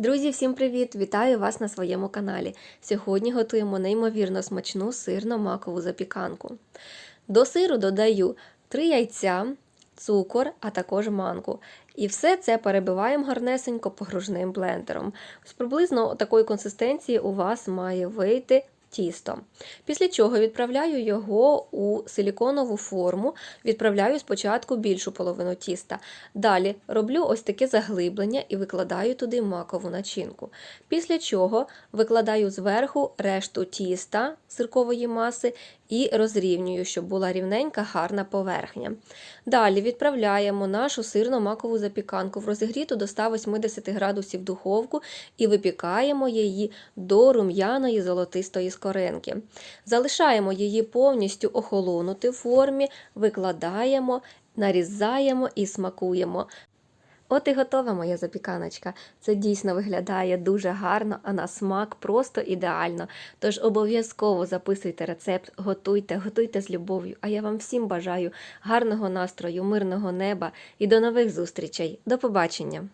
Друзі, всім привіт! Вітаю вас на своєму каналі. Сьогодні готуємо неймовірно смачну сирно-макову запіканку. До сиру додаю 3 яйця, цукор, а також манку. І все це перебиваємо гарнесенько погружним блендером. З приблизно такої консистенції у вас має вийти тісто. Після чого відправляю його у силіконову форму, відправляю спочатку більшу половину тіста. Далі роблю ось таке заглиблення і викладаю туди макову начинку. Після чого викладаю зверху решту тіста сиркової маси і розрівнюю, щоб була рівненька гарна поверхня. Далі відправляємо нашу сирно-макову запіканку в розігріту до 180 градусів духовку і випікаємо її до рум'яної золотистої скоринки. Залишаємо її повністю охолонути в формі, викладаємо, нарізаємо і смакуємо. От і готова моя запіканочка. Це дійсно виглядає дуже гарно, а на смак просто ідеально. Тож обов'язково записуйте рецепт, готуйте, готуйте з любов'ю. А я вам всім бажаю гарного настрою, мирного неба і до нових зустрічей. До побачення!